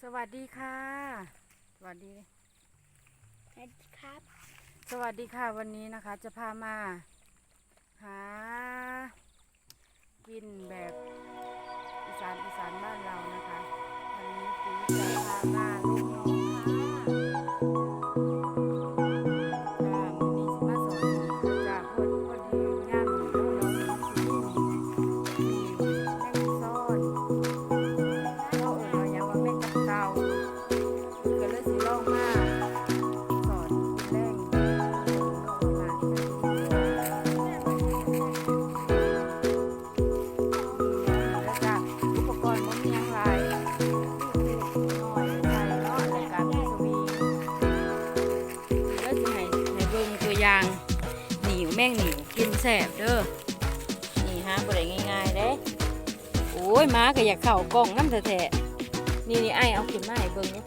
สวัสดีค่ะสวัสดีครับ สวัสดีค่ะวันนี้นะคะ จะพามา หา กินแบบอีสานอีสานบ้านเรานะคะ วันนี้ปุ๋ อย่างหนิวแม่งหนิวกินแสบเด้อนี่ฮะบ่ได้ง่ายๆเด้โอ้ยหมาก็อยากเข้ากล่องน้ำแท้ๆนี่นี่ไอ้เอาขึ้นมาให้เบิ่งนี่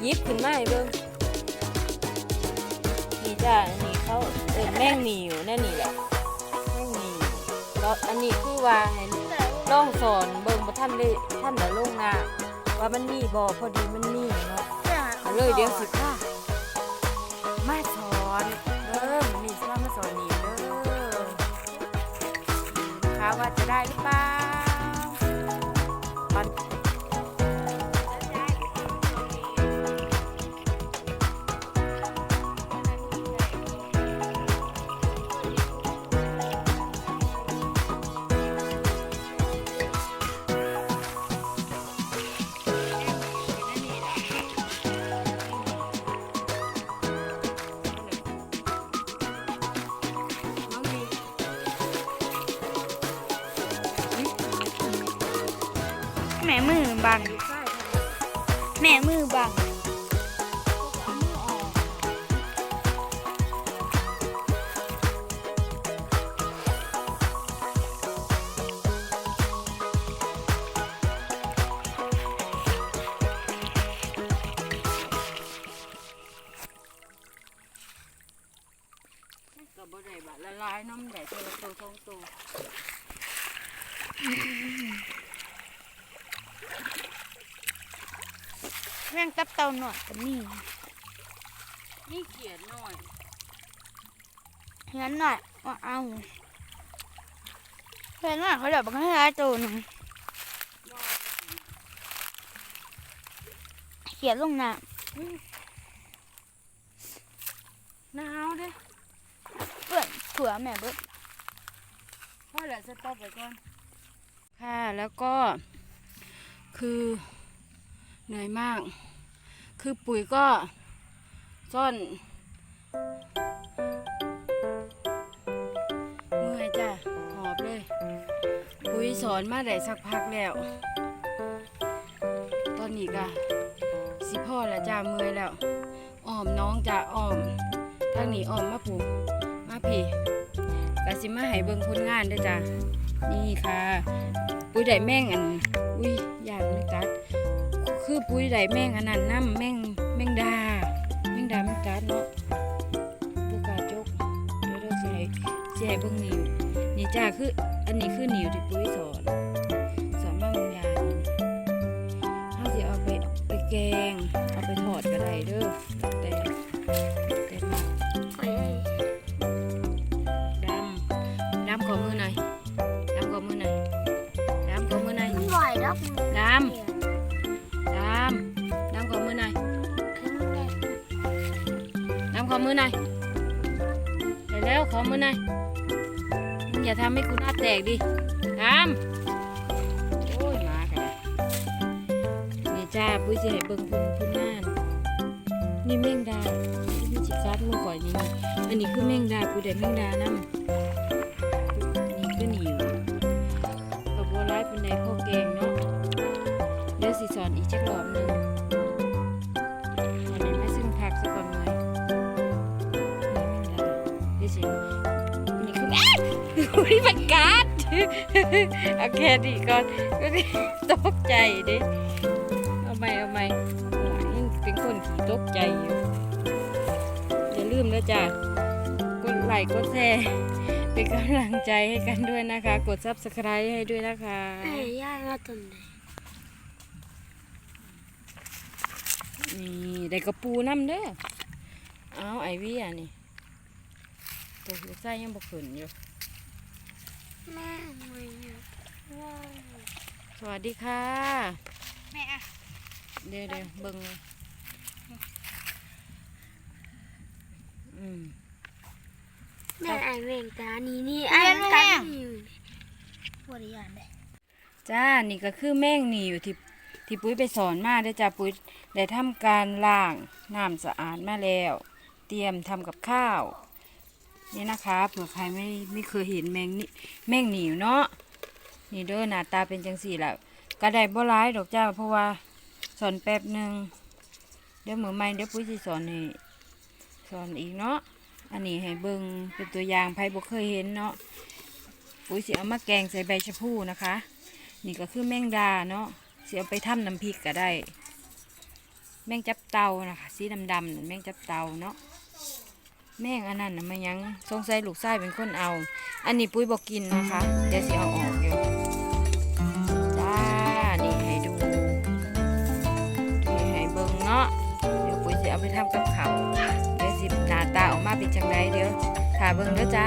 หยิบขึ้นมาให้เบิ่งนี่จ้ะนี่เขาเอินแม่งหนีอยู่แน่นี่แหละแม่งหนีแล้วอันนี้คือว่าให้ลองสอนเบิ่งบ่ท่านได้ท่านได้ลงหน้าว่ามันมีบ่พอดีมันมีเนาะเอาเลยเดี๋ยวสิค่ะมาสอน เด้อมันนี่สิว่ามาสอนนี่เด้อนะคะว่าจะได้หรือเปล่าตอน แม่มือบัง แม่มือบังก็บ่ได้บะละลายน้ำแดดตัวตัวสองตัว แม่งกับเตาหน่อยก็มีนี่เขียนหน่อยเห็นหน่อยว่าเอาเห็นหน่อยเขาเดี๋ยวบังให้ร้ายตัวหนึ่งเขียนลงน้หนาวเด้ำเพื่อนเผื่อแม่เบิดพ่อแหละสต็อปไปก่อนค่ะแล้วก็คือ เหนื่อยมาก คือปุ๋ยก็ซ่อนเมื่อยจ้ะหอบเลย ปุ๋ยสอนมาได้สักพักแล้ว ตอนนี้ก็สิพ่อแล้วจ้าเมื่อยแล้วอ้อมน้องจ้ะอ้อมทางนี้อ้อมมาผูกมาพี่กสิมาให้เบิ่งผลงานด้อจ้ะนี่ค่ะ ปุ๋ยได้แม่งอัน อุ้ยยานไม่กัด คือปุ๋ยได้แม่งอันนั้นน้ำแม่งแม่งดา แม่งดาแม่งกัดเนาะลูกกาจกเดี๋ยวเดี๋ยวสิให้สิให้เบิ่งนิ้วนี่จ้าคืออันนี้คือนิวที่ปุ๋ยสอนสอนมาบางอย่างถ้าสิเอาไปไปแกง เอาไปทอดก็ได้เด้อแต่ ขอมือหน่อยเร็วขอมือหน่อยมึงอย่าทำให้กูหน้าแตกดิดำโอ้ยมากันนี่จ้าปุ้ยจะให้เบิ่งพุ่นพุ่นงานนี่แมงดาที่จิกัดมือก่อนนี่อันนี้คือแมงดาปุ้ยได้แมงดานํนี่คือหนิวกับบัวร้ายเป็นในข้าวแกงเนาะเดี๋ยวสิสอนอีกจักรอบหนึง อุ้ยมันกัดโอเคดีก่อนก็ดิตกใจดิเอาใหม่เอาใหม่โอ้ยยังเป็นคนขี่ตกใจอยู่อย่าลืมนะจ้ะกดไลค์กดแชร์เป็นกำลังใจให้กันด้วยนะคะ กด subscribe ให้ด้วยนะคะไอ้ย่ามาตนไหนนี่ได้กระปูน้ำเด้อเอาไอวี่อะนี่ตัวหัวไส้ยังบ่ขึ้นอยู่ แม่มือว้าวสวัสดีค่ะ แม่อะเดี๋ยวเดี๋ยวเบิ่งเลยอืมแม่ไอเวงตานี่นี่ไอ้กันอยู่บริยานได้จ้า นี่ก็คือแม่งหนีอยู่ที่ที่ปุ้ยไปสอนมาเด้จ้าปุ้ยได้ทำการล้างน้ำสะอาดมาแล้ว เตรียมทำกับข้าว นี่นะคะเผื่อใครไม่ไม่เคยเห็นแมงนี่แมงหนีวเนาะนี่เด้อหน้าตาเป็นจังสี่แหละก็ไดบ่ร้ายดอกจ้าเพราะว่าสอนแป๊บหนึ่งเดี๋ยวมือใหม่เดี๋ยวปุ้ยสิสอนให้สอนอีกเนาะอันนี้ให้เบิ่งเป็นตัวอย่างใครบ่เคยเห็นเนาะปุ้ยสิเอามาแกงใส่ใบชะพูนะคะ นี่ก็คือแมงดาเนาะสิเอาไปทำน้ำพริกก็ได้ แมงจับเตานะคะสีดำๆนั่นแมงจับเตาเนาะ แม่งอันนั้นนะมันยังสงสัยลูกชายเป็นคนเอา อันนี้ปุ้ยบอกกินนะคะ เดี๋ยวสิเอาออกอยู่จ้า นี่ให้ดูนี่ให้เบิ่งเนาะ เดี๋ยวปุ้ยจะเอาไปทำกับข้าวเดี๋ยวสิหน้าตาออกมาเป็นจังไดเดี๋ยวถ่าเบิ่งเด้อจ้า